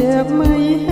เจ็บไม่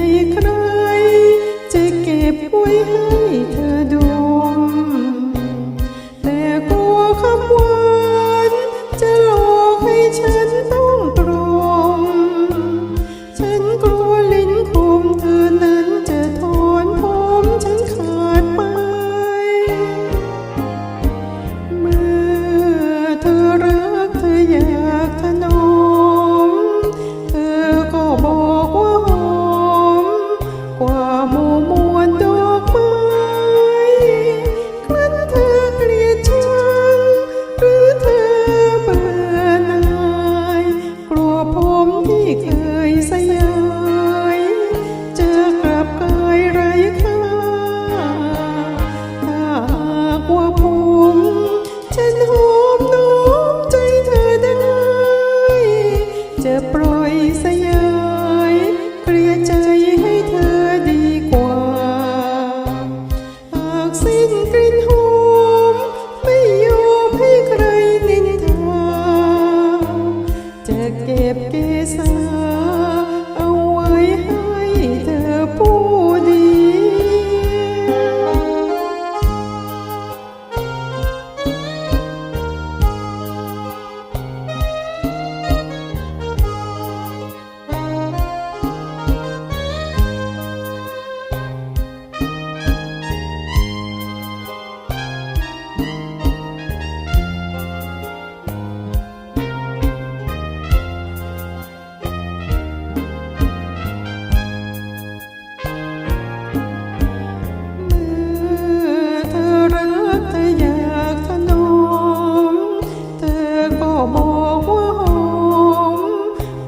โปรด บอกว่าหอม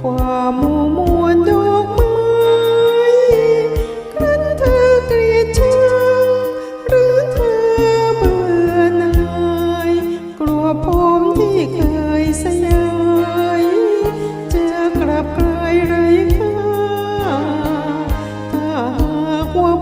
กว่ามมัวมวลดอกไม้ครั้นเธอเกลียดชังหรือเธอเบื่อหน่ายกลัวผมที่เคยสยายจะกลับกลายไร้ค่าถ้าหากว่า